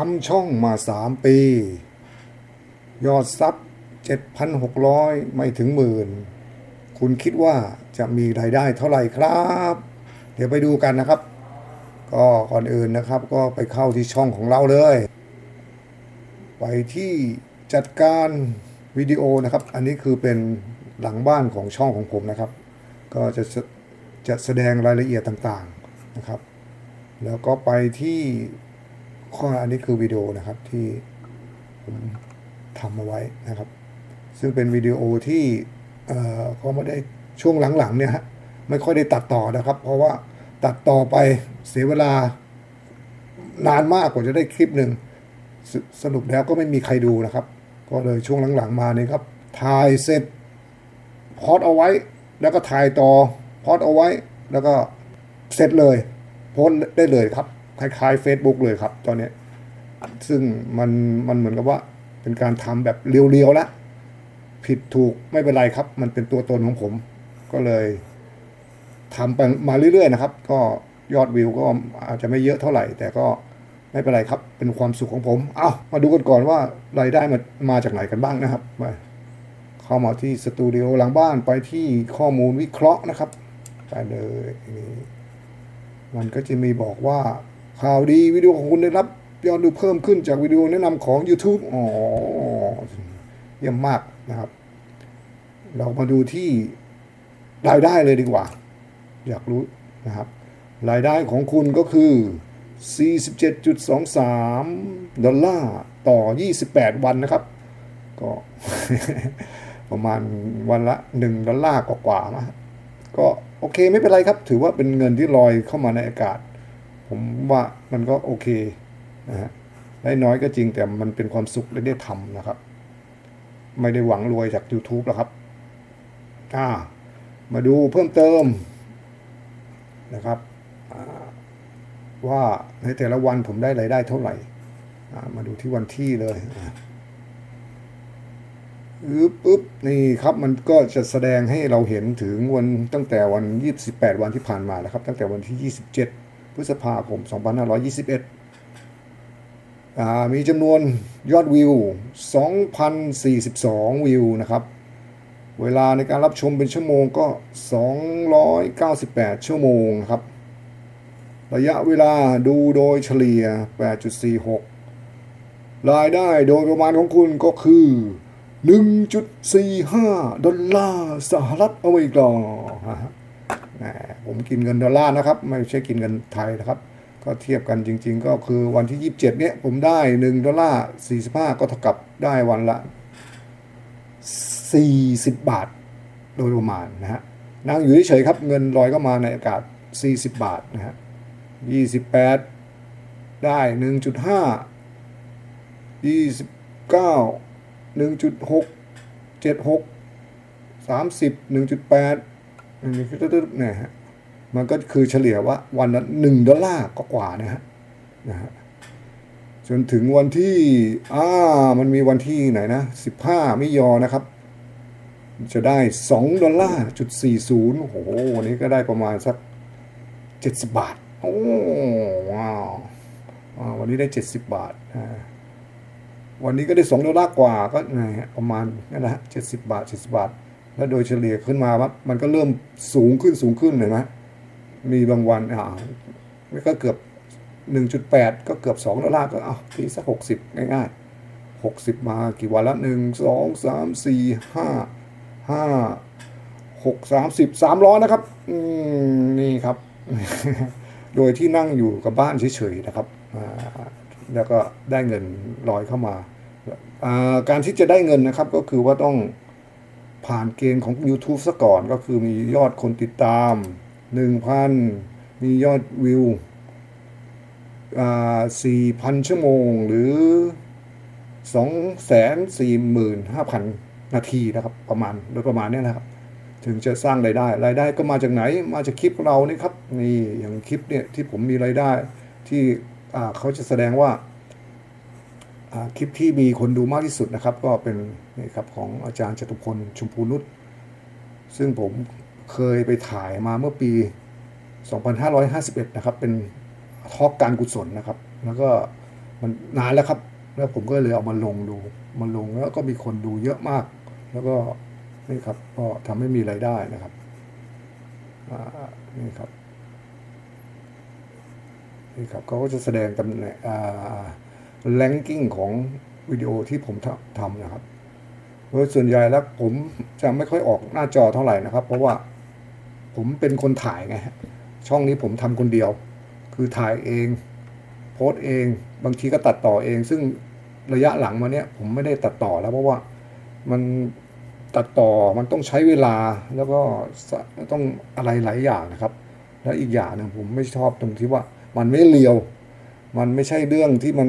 ทำช่องมา 3 ปี ยอดซับ 7,600 ไม่ถึงหมื่น คุณคิดว่าจะมีรายได้เท่าไหร่ครับ เดี๋ยวไปดูกันนะครับ ก็ก่อนอื่นนะครับก็ไปเข้าที่ช่องของเราเลย ไปที่จัดการวิดีโอนะครับ อันนี้คือเป็นหลังบ้านของช่องของผมนะครับ ก็จะจะแสดงรายละเอียดต่างๆนะครับ แล้วก็ไปที่ ข้ออันนี้คือวิดีโอนะครับที่ผมทำเอาไว้นะครับ ซึ่งเป็นวิดีโอที่เอ่อก็ไม่ได้ช่วงหลังๆเนี่ยฮะไม่ค่อยได้ตัดต่อนะครับ เพราะว่าตัดต่อไปเสียเวลานานมากกว่าจะได้คลิปหนึ่งสสรุปแล้วก็ไม่มีใครดูนะครับ ก็เลยช่วงหลังๆมานี่ครับถ่ายเสร็จพอดเอาไว้ แล้วก็ถ่ายต่อพอดเอาไว้ แล้วก็เสร็จเลยโพสได้เลยครับ คล้ายๆ Facebook เลยครับ ตอนนี้ ซึ่งมันมันเหมือนกับว่า เป็นการทำแบบเรียวๆแล้วผิดถูกไม่เป็นไรครับ มันเป็นตัวตนของผม ก็เลยทำไปมาเรื่อยๆนะครับ ก็ยอดวิวก็อาจจะไม่เยอะเท่าไหร่ แต่ก็ไม่เป็นไรครับ เป็นความสุขของผม เอามาดูกันก่อนว่ารายได้มามาจากไหนกันบ้างนะครับมาเข้ามาที่สตูดิโอหลังบ้านไปที่ข้อมูลวิเคราะห์นะครับไปเลยนี่มันก็จะมีบอกว่า ข่าวดีวิดีโอของคุณได้รับยอดดูเพิ่มขึ้นจากวิดีโอแนะนำของ YouTube อ๋อเยี่ยมมากนะครับ เรามาดูที่รายได้เลยดีกว่า อยากรู้นะครับ รายได้ของคุณก็คือ 47.23 ดอลลาร์ต่อ 28 วันนะครับ ก็ประมาณวันละ 1 ดอลลาร์กว่าๆนะก็โอเคไม่เป็นไรครับ ถือว่าเป็นเงินที่ลอยเข้ามาในอากาศ ผมว่ามันก็โอเคนะฮะได้น้อยก็จริงแต่มันเป็นความสุขและได้ทำนะครับ ไม่ได้หวังรวยจาก YouTube หรอกครับอ่ามาดูเพิ่มเติมนะครับว่าในแต่ละวันผมได้รายได้เท่าไหร่มาดูที่วันที่เลยอึ๊บอึ๊บนี่ครับมันก็จะแสดงให้เราเห็นถึงวันตั้งแต่วัน 28 วันที่ผ่านมาแล้วครับ ตั้งแต่วันที่ 27 พฤษภาคม 2521 มีจำนวนยอดวิว 2,042 วิวนะครับ เวลาในการรับชมเป็นชั่วโมงก็ 298 ชั่วโมงครับ ระยะเวลาดูโดยเฉลี่ย 8.46 รายได้โดยประมาณของคุณก็คือ 1.45 ดอลลาร์สหรัฐอเมริกา ผมกินเงินดอลลาร์นะครับ ไม่ใช่กินเงินไทยนะครับ ก็เทียบกันจริง ๆ ก็คือวันที่ 27 เนี่ยผมได้ 1 ดอลลาร์ 45 ก็เท่ากับได้วันละ 40 บาท โดยประมาณนะฮะนั่งอยู่เฉยๆครับ เงินลอยเข้ามาในอากาศ 40 บาทนะฮะ 28 ได้ 1.5 29 1.6 76 30 1.8 นนี้คือตึ๊ดๆเนี่ยฮะมันก็คือเฉลี่ยว่าวันละหนึ่งดอลลาร์ก็กว่านะฮะนะฮะจนถึงวันที่อ่ามันมีวันที่ไหนนะสิบห้ามิยอนะครับ จะได้สองดอลลาร์จุดสี่ศูนย์โอ้โหวันนี้ก็ได้ประมาณสักเจ็ดสิบบาทโอ้ว้าววันนี้ได้เจ็ดสิบบาทอ่าวันนี้ก็ได้สองดอลลาร์กว่าก็นะฮะประมาณนั่นแหละเจ็ดสิบบาทเจ็ดสิบาท แล้วโดยเฉลี่ยขึ้นมาว่ามันก็เริ่มสูงขึ้นสูงขึ้นเห็นไหมมีบางวันอ่าก็เกือบ 1.8 ก็เกือบ 2 ดอลลาร์ก็เอาทีสัก 60 ง่ายๆ 60 มากี่วันละ 1 2 3 4 5 5 6 30 300 นะครับ อืม นี่ครับ โดยที่นั่งอยู่กับบ้านเฉยๆนะครับแล้วก็ได้เงินลอยเข้ามา การที่จะได้เงินนะครับก็คือว่าต้อง ผ่านเกณฑ์ของ YouTube ซะก่อนก็คือมียอดคนติดตามหนึ่งพันมียอดวิวอ่าสี่พันชั่วโมงหรือสองแสนสี่หมื่นห้าพันนาทีนะครับ ประมาณโดยประมาณนี้นะครับ ถึงจะสร้างรายได้ รายได้ก็มาจากไหน มาจากคลิปเรานี่ครับ นี่อย่างคลิปเนี่ยที่ผมมีรายได้ที่เขาจะแสดงว่า คลิปที่มีคนดูมากที่สุดนะครับ ก็เป็นนี่ครับของอาจารย์จตุพลชมพูนุชซึ่งผมเคยไปถ่ายมาเมื่อปี 2551 นะครับ เป็นทอกการกุศลนะครับ แล้วก็มันนานแล้วครับ แล้วผมก็เลยเอามาลงดูมาลงแล้วก็มีคนดูเยอะมาก แล้วก็นี่ครับก็ทำให้มีรายได้นะครับนี่ครับนี่ครับเขาก็จะแสดงตำแหน่ง อ่า ranking ของวิดีโอที่ผมทำนะครับโดยส่วนใหญ่แล้วผมจะไม่ค่อยออกหน้าจอเท่าไหร่นะครับ เพราะว่าผมเป็นคนถ่ายไงฮะช่องนี้ผมทำคนเดียว คือถ่ายเอง โพสเอง บางทีก็ตัดต่อเอง ซึ่งระยะหลังมาเนี้ยผมไม่ได้ตัดต่อแล้วเพราะว่ามันตัดต่อมันต้องใช้เวลาแล้วก็ต้องอะไรหลายอย่างนะครับ แล้วอีกอย่างหนึงผมไม่ชอบตรงที่ว่ามันไม่เรียว มันไม่ใช่เรื่องที่มัน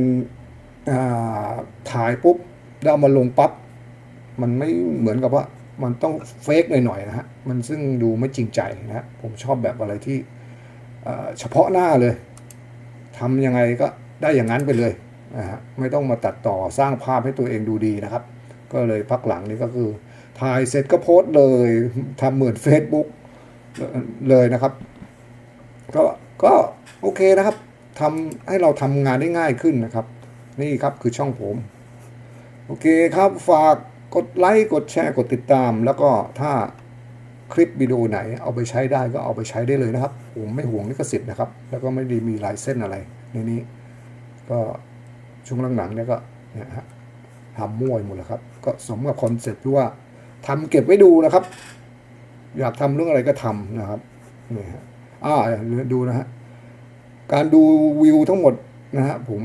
ถ่ายปุ๊บแล้วเอามาลงปั๊บมันไม่เหมือนกับว่ามันต้องเฟกหน่อยๆนะฮะ มันซึ่งดูไม่จริงใจนะฮะผมชอบแบบอะไรที่เฉพาะหน้าเลยทำยังไงก็ได้อย่างนั้นไปเลยนะฮะไม่ต้องมาตัดต่อสร้างภาพให้ตัวเองดูดีนะครับ ก็เลยพักหลังนี้ก็คือถ่ายเสร็จก็โพสเลยทำเหมือน Facebook เลยนะครับ ก็ก็โอเคนะครับทำให้เราทำงานได้ง่ายขึ้นนะครับ นี่ครับคือช่องผม โอเคครับฝากกดไลค์กดแชร์กดติดตาม แล้วก็ถ้าคลิปวิดีโอไหนเอาไปใช้ได้ก็เอาไปใช้ได้เลยนะครับ ผมไม่ห่วงลิขสิทธิ์นะครับ แล้วก็ไม่ได้มีลายเส้นอะไรในนี้ ก็ช่วงหลังๆเนี่ยก็เนี่ยฮะทำมั่วหมดแล้วครับ ก็สมกับคอนเซ็ปต์ที่ว่าทำเก็บไว้ดูนะครับ อยากทำเรื่องอะไรก็ทำนะครับนี่ฮะอ่าดูนะฮะการดูวิวทั้งหมดนะฮะผม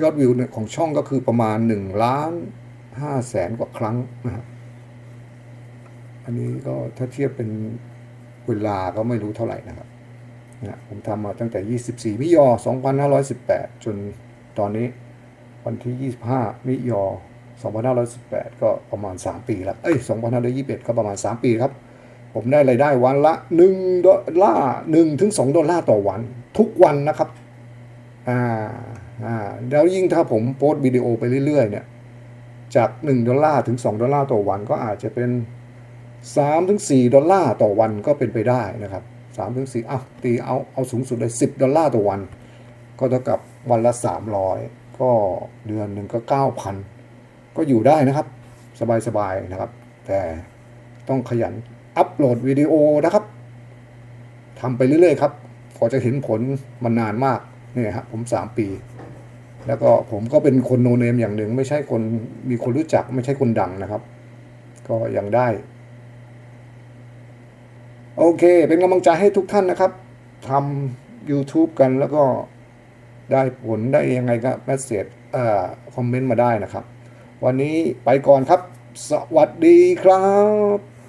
ยอดวิวของช่องก็คือประมาณ1ล้าน5แสนกว่าครั้งนะฮะอันนี้ก็ถ้าเทียบเป็นเวลาก็ไม่รู้เท่าไหร่นะครับนะผมทำมาตั้งแต่ 24 มิยอ 2518 จนตอนนี้วันที่ 25 มิยอ 2518 ก็ประมาณ 3 ปีแล้วเอ้ย 2521 ก็ประมาณ 3 ปีครับ ผมได้รายได้วันละ1ดอลลาร์1ถึง2ดอลลาร์ต่อวัน ทุกวันนะครับ อ่า แล้วยิ่งถ้าผมโพสต์วิดีโอไปเรื่อยๆเนี่ยจาก 1 ดอลลาร์ถึง 2 ดอลลาร์ต่อวันก็อาจจะเป็น 3 ถึง 4 ดอลลาร์ต่อวันก็เป็นไปได้นะครับ3ถึง4อ้าตีเอาเอาสูงสุดเลย10 ดอลลาร์ต่อวัน ก็เท่ากับวันละ 300 ก็เดือนหนึ่งก็ 9,000 ก็อยู่ได้นะครับ สบายๆนะครับ แต่ต้องขยันอัปโหลดวิดีโอนะครับทำไปเรื่อยๆครับกว่าจะเห็นผลมันนานมากเนี่ยฮะผม 3 ปี แล้วก็ผมก็เป็นคนโนเนมอย่างหนึ่ง ไม่ใช่คนมีคนรู้จักไม่ใช่คนดังนะครับ ก็ยังได้ โอเค เป็นกำลังใจให้ทุกท่านนะครับทำ YouTube กันแล้วก็ได้ผลได้ยังไงก็แมสเซจเอ่อคอมเมนต์มาได้นะครับ วันนี้ไปก่อนครับ สวัสดีครับ